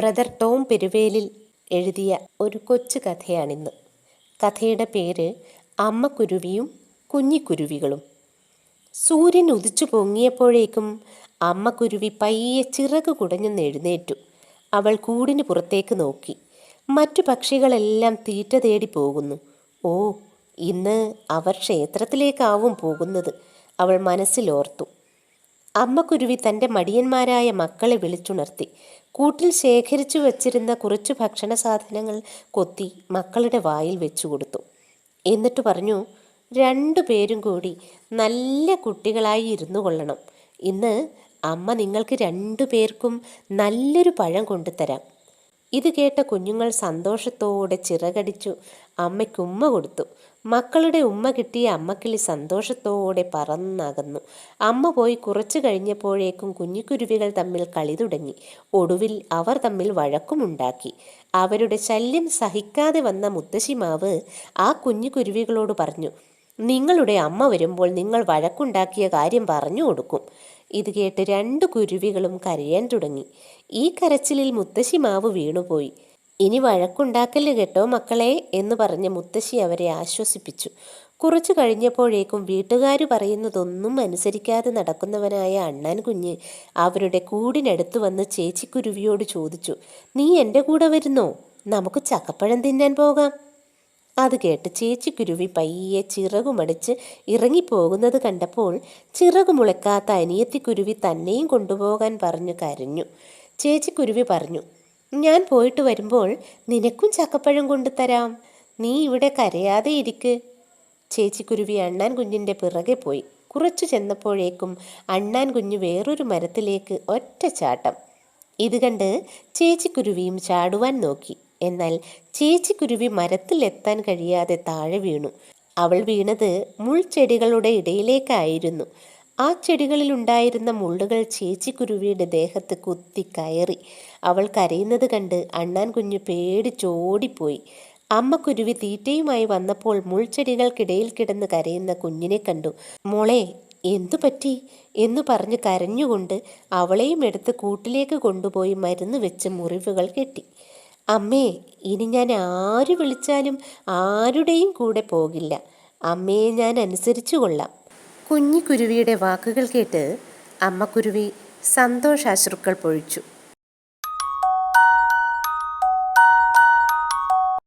Brother Tom പെരുവേലിൽ എഴുതിയ ഒരു കൊച്ചു കഥയാണിന്ന്. കഥയുടെ പേര് അമ്മ കുരുവിയും കുഞ്ഞിക്കുരുവികളും. സൂര്യൻ ഉദിച്ചു പൊങ്ങിയപ്പോഴേക്കും അമ്മ കുരുവി പയ്യെ ചിറക് കുടഞ്ഞു എഴുന്നേറ്റു. അവൾ കൂടിന് പുറത്തേക്ക് നോക്കി. മറ്റു പക്ഷികളെല്ലാം തീറ്റ തേടി പോകുന്നു. ഓ ഇന്ന് അവർ ക്ഷേത്രത്തിലേക്കാവും പോകുന്നത്. അവൾ മനസ്സിലോർത്തു. അമ്മക്കുരുവി തന്റെ മടിയന്മാരായ മക്കളെ വിളിച്ചുണർത്തി. കൂട്ടിൽ ശേഖരിച്ചു വച്ചിരുന്ന കുറച്ച് ഭക്ഷണ സാധനങ്ങൾ കൊത്തി മക്കളുടെ വായിൽ വെച്ചു കൊടുത്തു. എന്നിട്ട് പറഞ്ഞു രണ്ടു പേരും കൂടി നല്ല കുട്ടികളായി ഇരുന്നു കൊള്ളണം. ഇന്ന് അമ്മ നിങ്ങൾക്ക് രണ്ടു പേർക്കും നല്ലൊരു പഴം കൊണ്ടുതരാം. ഇത് കേട്ട കുഞ്ഞുങ്ങൾ സന്തോഷത്തോടെ ചിറകടിച്ചു. അമ്മയ്ക്ക് ഉമ്മ കൊടുത്തു. മക്കളുടെ ഉമ്മ കിട്ടിയ അമ്മക്കിളി സന്തോഷത്തോടെ പറന്നകന്നു. അമ്മ പോയി കുറച്ചു കഴിഞ്ഞപ്പോഴേക്കും കുഞ്ഞിക്കുരുവികൾ തമ്മിൽ കളി തുടങ്ങി. ഒടുവിൽ അവർ തമ്മിൽ വഴക്കുമുണ്ടാക്കി. അവരുടെ ശല്യം സഹിക്കാതെ വന്ന മുത്തശ്ശിമാവ് ആ കുഞ്ഞിക്കുരുവികളോട് പറഞ്ഞു നിങ്ങളുടെ അമ്മ വരുമ്പോൾ നിങ്ങൾ വഴക്കുണ്ടാക്കിയ കാര്യം പറഞ്ഞു കൊടുക്കും. ഇത് കേട്ട് രണ്ട് കുരുവികളും കരയാൻ തുടങ്ങി. ഈ കരച്ചിലിൽ മുത്തശ്ശി മാവ് വീണുപോയി. ഇനി വഴക്കുണ്ടാക്കൽ കേട്ടോ മക്കളെ എന്ന് പറഞ്ഞ് മുത്തശ്ശി അവരെ ആശ്വസിപ്പിച്ചു. കുറച്ചു കഴിഞ്ഞപ്പോഴേക്കും വീട്ടുകാർ പറയുന്നതൊന്നും അനുസരിക്കാതെ നടക്കുന്നവനായ അണ്ണാൻ കുഞ്ഞ് അവരുടെ കൂടിനടുത്ത് വന്ന് ചേച്ചിക്കുരുവിയോട് ചോദിച്ചു നീ എന്റെ കൂടെ വരുന്നോ? നമുക്ക് ചക്കപ്പഴം തിന്നാൻ പോകാം. അത് കേട്ട് ചേച്ചി ചേച്ചിക്കുരുവി പയ്യെ ചിറകുമടിച്ച് ഇറങ്ങിപ്പോകുന്നത് കണ്ടപ്പോൾ ചിറകു മുളക്കാത്ത അനിയത്തിക്കുരുവി തന്നെയും കൊണ്ടുപോകാൻ പറഞ്ഞു കരഞ്ഞു. ചേച്ചിക്കുരുവി പറഞ്ഞു ഞാൻ പോയിട്ട് വരുമ്പോൾ നിനക്കും ചക്കപ്പഴം കൊണ്ടുതരാം. നീ ഇവിടെ കരയാതെ ഇരിക്ക്. ചേച്ചിക്കുരുവി അണ്ണാൻ കുഞ്ഞിന്റെ പിറകെ പോയി. കുറച്ചു ചെന്നപ്പോഴേക്കും അണ്ണാൻ കുഞ്ഞ് വേറൊരു മരത്തിലേക്ക് ഒറ്റ ചാട്ടം ഇത് കണ്ട് ചേച്ചിക്കുരുവിയും ചാടുവാൻ നോക്കി. എന്നാൽ ചേച്ചിക്കുരുവി മരത്തിലെത്താൻ കഴിയാതെ താഴെ വീണു. അവൾ വീണത് മുൾച്ചെടികളുടെ ഇടയിലേക്കായിരുന്നു. ആ ചെടികളിൽ ചെടികളിലുണ്ടായിരുന്ന മുള്ളുകൾ ചേച്ചിക്കുരുവിയുടെ ദേഹത്ത് കുത്തി കയറി. അവൾ കരയുന്നത് കണ്ട് അണ്ണാൻ കുഞ്ഞു പേടിച്ചോടിപ്പോയി അമ്മക്കുരുവി തീറ്റയുമായി വന്നപ്പോൾ മുൾച്ചെടികൾക്കിടയിൽ കിടന്ന് കരയുന്ന കുഞ്ഞിനെ കണ്ടു. മോളെ എന്തു പറ്റി? എന്ന് പറഞ്ഞ് കരഞ്ഞുകൊണ്ട് അവളെയും എടുത്ത് കൂട്ടിലേക്ക് കൊണ്ടുപോയി മരുന്ന് വെച്ച് മുറിവുകൾ കെട്ടി. അമ്മേ ഇനി ഞാൻ ആര് വിളിച്ചാലും ആരുടെയും കൂടെ പോകില്ല. അമ്മയെ ഞാൻ അനുസരിച്ചു കൊള്ളാം. കുഞ്ഞിക്കുരുവിയുടെ വാക്കുകൾ കേട്ട് അമ്മക്കുരുവി സന്തോഷാശ്രുക്കൾ പൊഴിച്ചു.